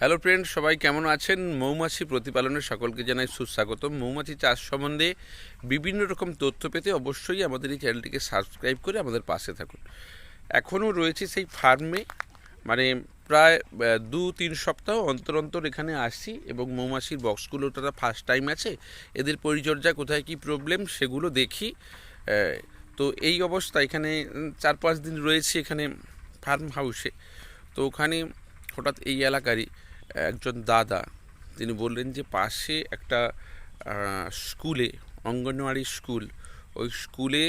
Hello friend সবাই কেমন আছেন? মৌমাছি প্রতিপালনের সকলকে জানাই সুস্বাগতম। মৌমাছি চাষ সম্বন্ধে বিভিন্ন রকম তথ্য পেতে অবশ্যই আমাদের এই চ্যানেলটিকে সাবস্ক্রাইব করে আমাদের পাশে থাকুন। এখনও রয়েছে সেই ফার্মে মানে প্রায় দু তিন সপ্তাহ অন্তর অন্তর এখানে আসছি এবং মৌমাছির বক্সগুলো তারা ফার্স্ট টাইম আছে। এদের পরিচর্যা কোথায় কি প্রবলেম সেগুলো দেখি। তো এই অবস্থা এখানে চার পাঁচ দিন রয়েছে এখানে ফার্ম হাউসে। তো ওখানে হঠাৎ এই এলাকারই একজন দাদা, তিনি বললেন যে পাশে একটা স্কুলে, অঙ্গনওয়াড়ি স্কুল, ওই স্কুলে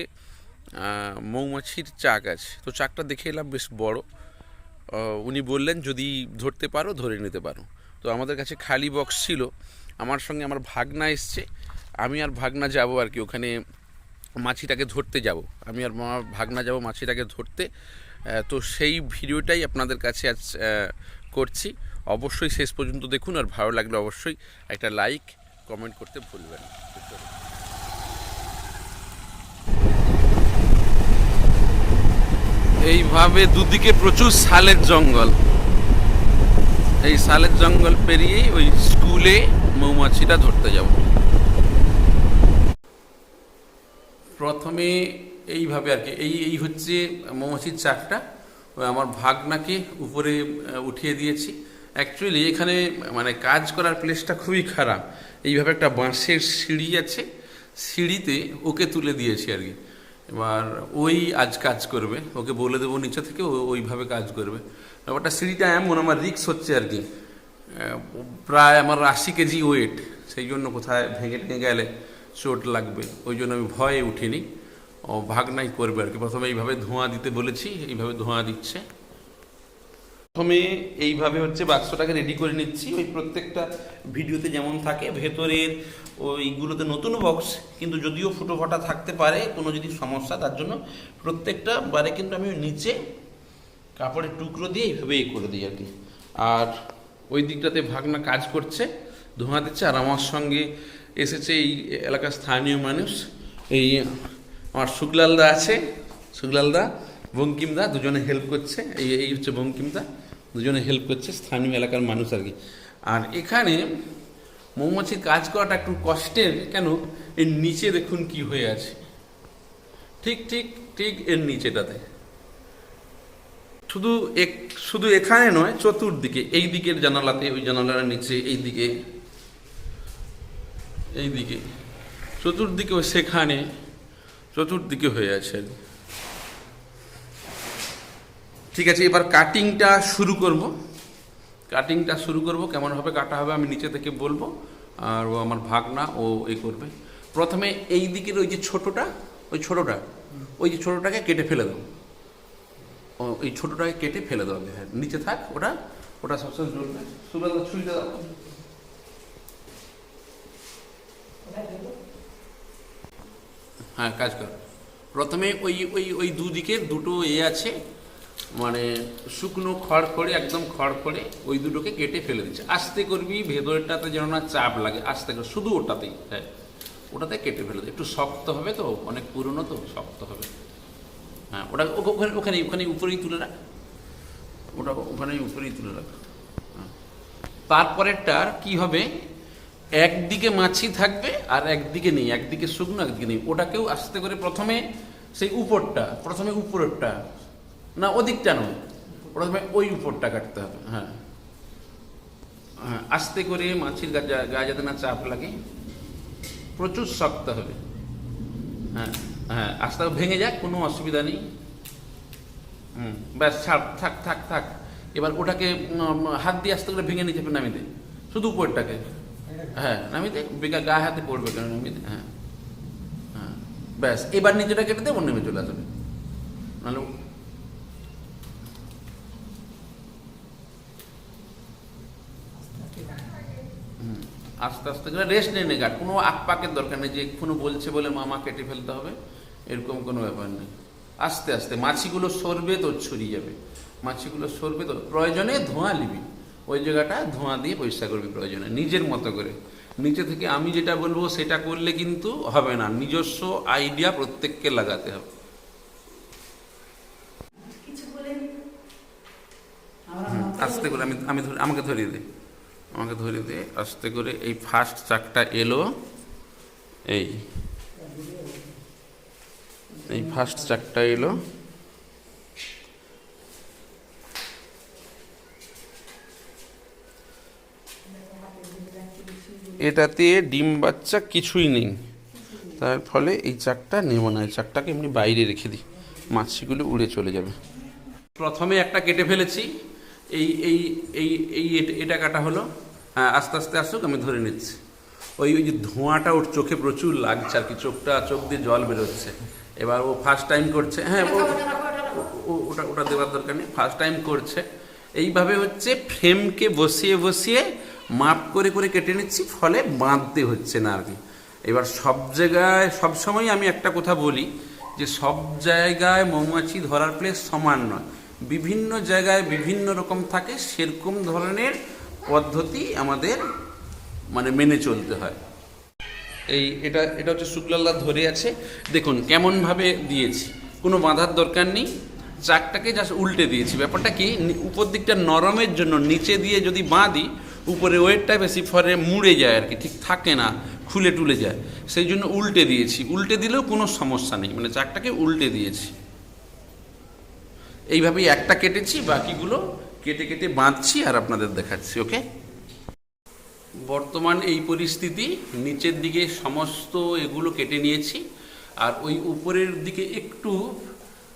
মৌমাছির চাক আছে। তো চাকটা দেখে এলাম, বেশ বড়। উনি বললেন, যদি ধরতে পারো, ধরে নিতে পারো। তো আমাদের কাছে খালি বক্স ছিল। আমার সঙ্গে আমার ভাগনা এসছে। আমি আর ভাগনা যাব আর কি, ওখানে মাছিটাকে ধরতে যাব। আমি আর আমার ভাগনা যাব মাছিটাকে ধরতে। তো সেই ভিডিওটাই আপনাদের কাছে আজ করছি। অবশ্যই শেষ পর্যন্ত দেখুন আর ভালো লাগলে অবশ্যই একটা লাইক কমেন্ট করতে ভুলবেন এইভাবে দুদিকে প্রচুর শালের জঙ্গল। এই শালের জঙ্গল পেরিয়েই ওই স্কুলে মৌমাছিটা ধরতে যাব। প্রথমে এইভাবে আর কি, এই এই হচ্ছে মৌমাছির চাকটা। আমার ভাগনাকে উপরে উঠিয়ে দিয়েছি। অ্যাকচুয়ালি এখানে মানে কাজ করার প্লেসটা খুবই খারাপ। এইভাবে একটা বাঁশের সিঁড়ি আছে, সিঁড়িতে ওকে তুলে দিয়েছি আর কি। এবার ওই আজ কাজ করবে। ওকে বলে দেবো নিচে থেকে, ও ওইভাবে কাজ করবে। ব্যাপারটা সিঁড়িটা এমন, আমার রিক্স হচ্ছে আর কি। প্রায় আমার আশি কেজি ওয়েট সেই জন্য কোথায় ভেঙে ভেঙে গেলে চোট লাগবে। ওই জন্য আমি ভয়ে উঠিনি। ও ভাগনাই করবে আর কি। প্রথমে এইভাবে ধোঁয়া দিতে বলেছি, এইভাবে ধোঁয়া দিচ্ছে। প্রথমে এইভাবে হচ্ছে বাক্সটাকে রেডি করে নিচ্ছি। ওই প্রত্যেকটা ভিডিওতে যেমন থাকে, ভেতরের ওইগুলোতে নতুন বক্স কিন্তু যদিও ফুটো ফাটা থাকতে পারে, কোনো যদি সমস্যা, তার জন্য প্রত্যেকটা বারে কিন্তু আমি নিচে কাপড়ের টুকরো দিয়ে এইভাবে এ করে দিই আর কি। আর ওই দিকটাতে ভাগনা কাজ করছে ধোঁয়া দিচ্ছে আর আমার সঙ্গে এসেছে এই এলাকার স্থানীয় মানুষ। এই আমার শুক্লালদা আছে শুক্লালদা বঙ্কিমদা, দুজনে হেল্প করছে। এই এই হচ্ছে বঙ্কিমদা। দুজনে হেল্প করছে, স্থানীয় এলাকার মানুষ আর কি। আর এখানে মৌমাছির কাজ করাটা একটু কষ্টের, কেন? এর নিচে দেখুন কি হয়ে আছে। ঠিক ঠিক ঠিক এর নিচেটাতে। শুধু এক, শুধু এখানে নয়, চতুর্দিকে, এই দিকের জানালাতে, ওই জানালার নিচে, এই দিকে এই দিকে। চতুর্দিকে সেখানে, চতুর্দিকে হয়ে আছে। আর কি। ঠিক আছে, এবার কাটিংটা শুরু করব। কাটিংটা শুরু করব কেমনভাবে কাটা হবে, আমি নিচে থেকে বলব, আর ও আমার ভাগনা, ও এই করবে। প্রথমে এই দিকের ওই যে ছোটটা, ওই ছোটটা, ওই যে ছোটটাকে কেটে ফেলে দাও। এই ছোটটাকে কেটে ফেলে দাও হ্যাঁ নিচে থাক, ওটা ওটা সবসময় জ্বলবে সুবেদা ছুরিটা দাও। হ্যাঁ কাজ কর। প্রথমে ওই ওই ওই দুদিকে দুটো এ আছে মানে শুকনো খড় করে একদম খড় করে ওই দুটোকে কেটে ফেলে দিচ্ছে। আস্তে করবি, ভেতরটাতে যেন না চাপ লাগে, আস্তে করে, শুধু ওটাতেই হ্যাঁ ওটাতে কেটে ফেলে একটু শক্ত হবে তো, অনেক পুরনো তো, শক্ত হবে। হ্যাঁ ওটা ওখানে ওখানে ওখানে উপরেই তুলে রাখ। ওটা ওখানেই উপরেই তুলে রাখ। হ্যাঁ। তারপরেরটার কি হবে? একদিকে মাছি থাকবে আর একদিকে নেই, একদিকে শুকনো, একদিকে নেই। ওটাকেও আস্তে করে প্রথমে সেই উপরটা, প্রথমে উপরেরটা না, ওদিকটা নয়। প্রথমে ওই উপরটা কাটতে হবে হ্যাঁ। হ্যাঁ আস্তে করে মাছির গা গায়ে যাতে না চাপ লাগে। প্রচুর শক্ত হবে। হ্যাঁ হ্যাঁ আস্তে ভেঙে যাক, কোনো অসুবিধা নেই। হুম, ব্যাস, ছাড়, থাক থাক থাক। এবার ওটাকে হাত দিয়ে আস্তে করে ভেঙে নিতে হবে, নামিয়ে দে। শুধু উপরটাকে। হ্যাঁ নামিয়ে দে, বেকার গায়ে হাতে পড়বে কেন, নামিয়ে দে হ্যাঁ। হ্যাঁ ব্যাস, এবার নিচেটা কেটে দেবো নেমে চলে আসবে। নাহলে হুম, আস্তে আস্তে করে রেস্ট নিয়ে নে কাট কোনো আকপাকের দরকার নেই যে এক্ষুনি বলছে বলে মামা কেটে ফেলতে হবে এরকম কোনো ব্যাপার নেই। আস্তে আস্তে মাছিগুলো সরবে তো ছড়িয়ে যাবে। মাছিগুলো সরবে তো প্রয়োজনে ধোঁয়া নিবি। ওই জায়গাটা ধোঁয়া দিয়ে পরিষ্কার করবি প্রয়োজনে নিজের মতো করে। নিচে থেকে আমি যেটা বলব সেটা করলে কিন্তু হবে না নিজস্ব আইডিয়া প্রত্যেককে লাগাতে হবে। আস্তে করে আমি আমি আমাকে ধরিয়ে দে। আমাকে ধরে দে। আস্তে করে এই ফার্স্ট চাকটা এলো। এই। এই ফার্স্ট চাকটা এলো। এটাতে ডিম বাচ্চা কিছুই নেই। তার ফলে এই চাকটা নেব না। এই চাকটাকে এমনি বাইরে রেখে দিই। মাছিগুলো উড়ে চলে যাবে। প্রথমে একটা কেটে ফেলেছি। এই এই এই এই এট- কাটা হলো। হ্যাঁ আস্তে আস্তে আসুক, আমি ধরে নিচ্ছি। ওই ওই যে ধোঁয়াটা ওর চোখে প্রচুর লাগছে আর কি, চোখটা, চোখ দিয়ে জল বেরোচ্ছে। এবার ও ফার্স্ট টাইম করছে। হ্যাঁ ওটা ওটা দেওয়ার দরকার নেই ফার্স্ট টাইম করছে। এইভাবে হচ্ছে ফ্রেমকে বসিয়ে বসিয়ে মাপ করে করে কেটে নিচ্ছি, ফলে বাঁধতে হচ্ছে না আর কি। এবার সব জায়গায় সব সময় আমি একটা কথা বলি যে সব জায়গায় মৌমাছি ধরার প্লেস সমান নয়। বিভিন্ন জায়গায় বিভিন্ন রকম থাকে, সেরকম ধরনের পদ্ধতি আমাদের মানে মেনে চলতে হয়। এই এটা এটা হচ্ছে শুক্লাল্লা ধরে আছে। দেখুন, কেমনভাবে দিয়েছি, কোনো বাঁধার দরকার নেই। চাকটাকে জাস্ট উল্টে দিয়েছি। ব্যাপারটা কি উপর দিকটা নরমের জন্য নিচে দিয়ে যদি বাঁধি, উপরে ওয়েটটা বেশি ফরে মুড়ে যায় আর কি, ঠিক থাকে না, খুলে টুলে যায়। সেই জন্য উল্টে দিয়েছি। উল্টে দিলেও কোনো সমস্যা নেই। মানে চাকটাকে উল্টে দিয়েছি। এইভাবেই একটা কেটেছি, বাকিগুলো কেটে কেটে বাঁধছি আর আপনাদের দেখাচ্ছি, ওকে? বর্তমান এই পরিস্থিতি, নিচের দিকে সমস্ত এগুলো কেটে নিয়েছি, আর ওই উপরের দিকে একটু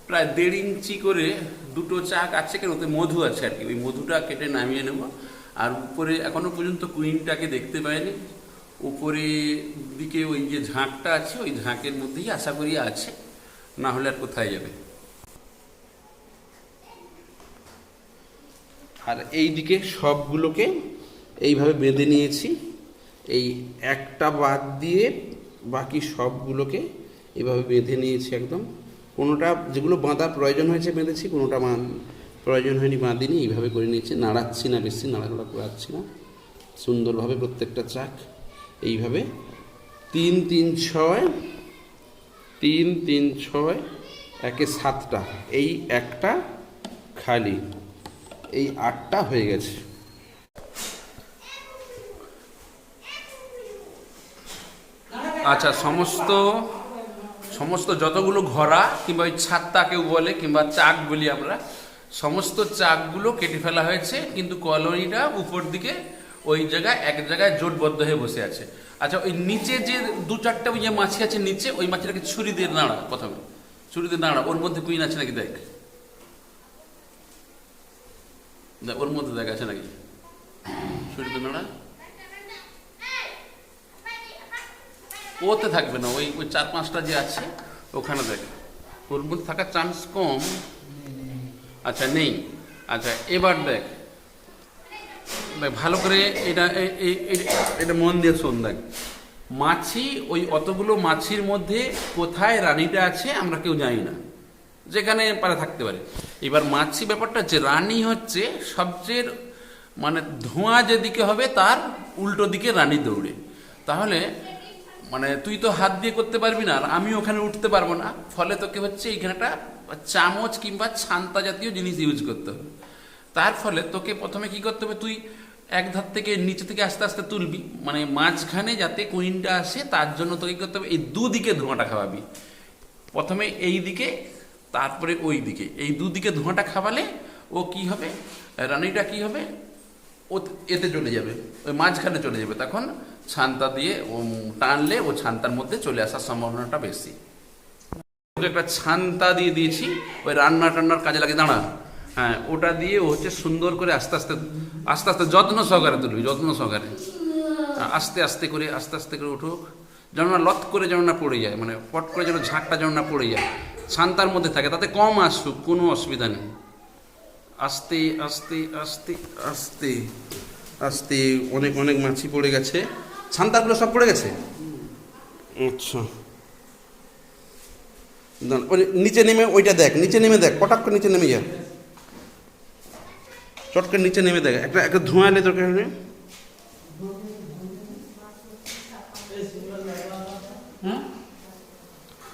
প্রায় দেড় ইঞ্চি করে দুটো চাক আছে কেন, ওতে মধু আছে আর কি, ওই মধুটা কেটে নামিয়ে নেব। আর উপরে এখনও পর্যন্ত কুইনটাকে দেখতে পাইনি। উপরে দিকে ওই যে ঝাঁকটা আছে, ওই ঝাঁকের মধ্যেই আশা করি আছে, না হলে আর কোথায় যাবে। আর এই দিকে সবগুলোকে এইভাবে বেঁধে নিয়েছি। এই একটা বাদ দিয়ে বাকি সবগুলোকে এভাবে বেঁধে নিয়েছি একদম। কোনোটা যেগুলো বাঁধার প্রয়োজন হয়েছে বেঁধেছি, কোনোটা প্রয়োজন হয়নি বাঁধিনি, এইভাবে করে নিয়েছি। নাড়াচ্ছি না বেশি, নাড়াচাড়া করাচ্ছি না। সুন্দরভাবে প্রত্যেকটা চাক এইভাবে। তিন তিন, ছয়, তিন তিন, ছয়, একে সাতটা, এই একটা খালি। এই আটটা হয়ে গেছে। আচ্ছা সমস্ত সমস্ত যতগুলো ঘোড়া কিংবা ওই ছাত্তা কেউ বলে কিংবা চাক বলি আমরা, সমস্ত চাকগুলো কেটে ফেলা হয়েছে, কিন্তু কলোনিটা উপর দিকে ওই জায়গায় এক জায়গায় জোটবদ্ধ হয়ে বসে আছে। আচ্ছা ওই নিচে যে দু চারটা ওই যে মাছি আছে নিচে, ওই মাছিটাকে ছুরি দিয়ে নাড়া প্রথমে। ছুরি দিয়ে নাড়া ওর মধ্যে কুইন আছে নাকি দেখ দেখ ওর মধ্যে দেখ, আছে নাকি? নাড়া ওতে থাকবে না, ওই ওই চার পাঁচটা যে আছে, ওখানে দেখ। ওর মধ্যে থাকার চান্স কম। আচ্ছা নেই। আচ্ছা এবার দেখ। দেখ, ভালো করে এটা এটা মন দিয়ে শোন, দেখ। মাছি, ওই অতগুলো মাছির মধ্যে কোথায় রানীটা আছে আমরা কেউ জানি না। যেখানে পারে থাকতে পারে। এবার মাছি ব্যাপারটা হচ্ছে রানী হচ্ছে সবচেয়ে মানে ধোঁয়া যেদিকে হবে তার উল্টো দিকে রানী দৌড়ে। তাহলে মানে তুই তো হাত দিয়ে করতে পারবি না আর আমি ওখানে উঠতে পারব না। ফলে তোকে হচ্ছে এইখানেটা চামচ কিংবা ছান্তা জাতীয় জিনিস ইউজ করতে হবে। তার ফলে তোকে প্রথমে কি করতে হবে, তুই এক ধার থেকে নিচে থেকে আস্তে আস্তে তুলবি। মানে মাঝখানে যাতে কুইনটা আসে, তার জন্য তোকে কি করতে হবে, এই দুদিকে ধোঁয়াটা খাওয়াবি। প্রথমে এই দিকে তারপরে ওই দিকে এই দুদিকে ধোঁয়াটা খাওয়ালে ও কি হবে? রানীটা কি হবে? ও এতে চলে যাবে, ওই মাঝখানে চলে যাবে। তখন ছান্তা দিয়ে ও টানলে ও ছান্তার মধ্যে চলে আসার সম্ভাবনাটা বেশি। ওকে একটা ছান্তা দিয়ে দিয়েছি, ওই রান্না টান্নার কাজে লাগে, দাঁড়া। হ্যাঁ ওটা দিয়ে ও হচ্ছে সুন্দর করে আস্তে আস্তে আস্তে আস্তে যত্ন সহকারে তুলবি, যত্ন সহকারে। আস্তে আস্তে করে, আস্তে আস্তে করে উঠুক, যেন না লত করে যেন না পড়ে যায় মানে পট করে যেন ঝাঁকটা যেন না পড়ে যায়। ছান্তার মধ্যে থাকে তাতে কম আসুক কোনো অসুবিধা নেই। আস্তে আস্তে আস্তে আস্তে আস্তে অনেক অনেক মাছি পড়ে গেছে। ছান্তাগুলো সব পড়ে গেছে? আচ্ছা। নিচে নেমে ওইটা দেখ নিচে নেমে দেখ পটাক করে নিচে নেমে যা। চট করে নিচে নেমে দেখ একটা একটা ধোঁয়া এলে তোর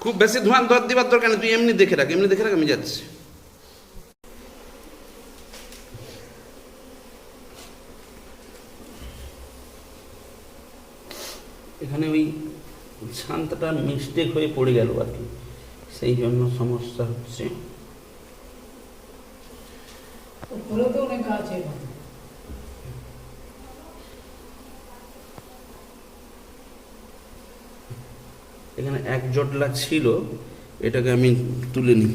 খুব বেশি ধোঁয়া ধোয়া দিবার দরকার নেই তুই এমনি দেখে রাখ এমনি দেখে রাখ আমি যাচ্ছি। এখানে ওই শান্তটা মিস্টেক হয়ে পড়ে গেল আর কি। সেই জন্য সমস্যা হচ্ছে। এখন এক জটলা ছিল এটাকে আমি তুলে নিই।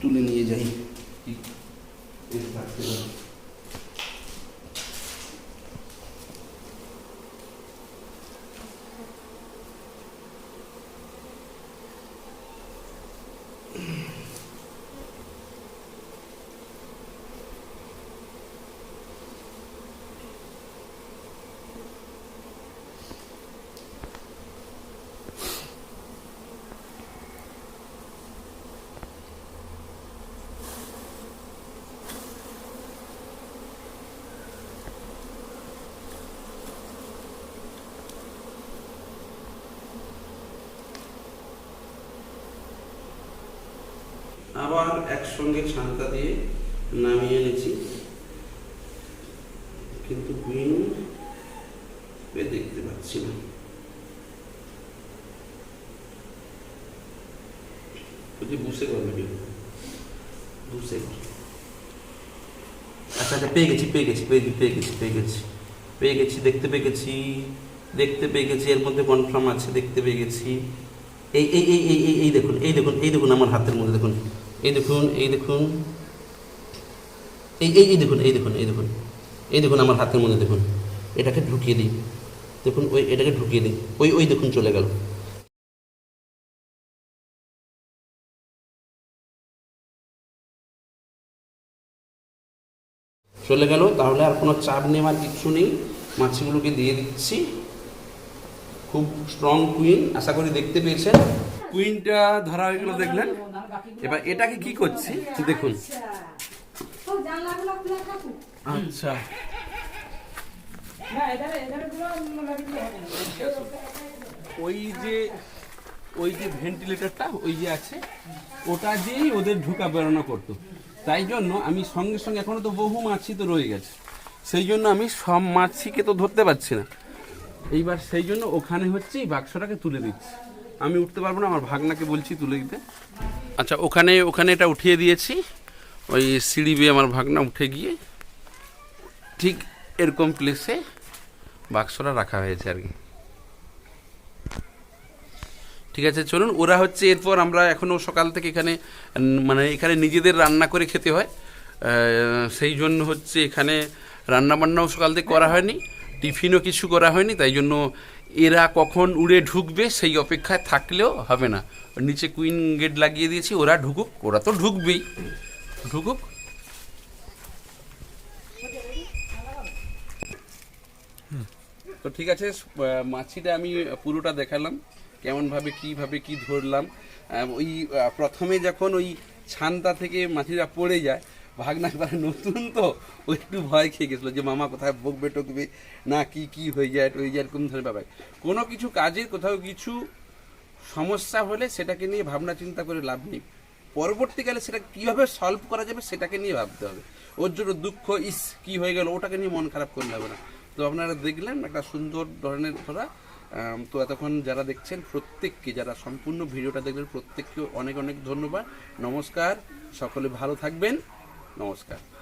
তুলে নিয়ে যাই। একসঙ্গে ছান্তা দিয়ে নামিয়ে এনেছি। কিন্তু কুইন দেখতে পাচ্ছি না। আচ্ছা আচ্ছা পেয়ে গেছি পেয়ে গেছি পেয়ে গেছি পেয়ে গেছি পেয়ে গেছি। দেখতে দেখতে পেয়ে গেছি, এর মধ্যে কনফার্ম আছে, দেখতে পেয়ে গেছি। এই এই এই এই এই দেখুন এই দেখুন এই দেখুন আমার হাতের মধ্যে, দেখুন। এই দেখুন এই দেখুন। এই এই দেখুন এই দেখুন এই দেখুন। এই দেখুন আমার হাতের মধ্যে, দেখুন। এটাকে ঢুকিয়ে দিই। দেখুন, ওই, এটাকে ঢুকিয়ে দিই। ওই ওই দেখুন, চলে গেল। চলে গেল। তাহলে আর কোনো চাপ নেওয়ার কিছু নেই। মাছগুলোকে দিয়ে দিচ্ছি। খুব স্ট্রং কুইন আশা করি দেখতে পেয়েছেন। কুইনটা ধরা হয়ে গেল দেখলেন। এবার এটাকে কি করছি? দেখুন। আচ্ছা। ওই যে ওই যে ভেন্টিলেটরটা ওই যে আছে, ওটা দিয়েই ওদের ঢুকা বেরোনো করতো। তাই জন্য আমি সঙ্গে সঙ্গে, এখনও তো বহু মাছি তো রয়ে গেছে। সেই জন্য আমি সব মাছিকে তো ধরতে পারছি না। এইবার সেই জন্য ওখানে হচ্ছে বাক্সটাকে তুলে দিচ্ছি। আমি উঠতে পারব না, আমার ভাগনাকে বলছি তুলে দিতে। আচ্ছা ওখানে ওখানে এটা উঠিয়ে দিয়েছি। ওই সিঁড়ি বেয়ে আমার ভাগনা উঠে গিয়ে ঠিক এরকম প্লেসে বাক্সটা রাখা হয়েছে আর কি। ঠিক আছে, চলুন, ওরা হচ্ছে এরপর আমরা এখনও সকাল থেকে এখানে মানে এখানে নিজেদের রান্না করে খেতে হয়। সেই জন্য হচ্ছে এখানে রান্না বান্নাও সকাল থেকে করা হয়নি, টিফিনও কিছু করা হয়নি, তাই জন্য এরা কখন উড়ে ঢুকবে সেই অপেক্ষায় থাকলেও হবে না। নিচে কুইন গেট লাগিয়ে দিয়েছি, ওরা ঢুকুক, ওরা তো ঢুকবেই। ঢুকুক। তো ঠিক আছে মাছিটা আমি পুরোটা দেখালাম, কেমনভাবে, কীভাবে, কি ধরলাম। ওই প্রথমে যখন ওই ছানটা থেকে মাছিটা পড়ে যায় ভাগনা একবার নতুন তো, ও একটু ভয় খেয়ে গেছিল যে, মামা, কোথায় বকবে টকবে? না, কি কি হয়ে যায় হয়ে যায়? এরকম ধরনের ব্যাপার। কোনো কিছু কাজের কোথাও কিছু সমস্যা হলে সেটাকে নিয়ে ভাবনা চিন্তা করে লাভ নেই। পরবর্তীকালে সেটা কীভাবে সলভ করা যাবে সেটাকে নিয়ে ভাবতে হবে। ওর জন্য দুঃখ, ইস, কি হয়ে গেল, ওটাকে নিয়ে মন খারাপ করলে হবে না। তো আপনারা দেখলেন একটা সুন্দর ধরনের ধরা তো এতক্ষণ যারা দেখছেন প্রত্যেককে, যারা সম্পূর্ণ ভিডিওটা দেখলেন, প্রত্যেককে অনেক অনেক ধন্যবাদ। নমস্কার, সকলে ভালো থাকবেন। নমস্কার।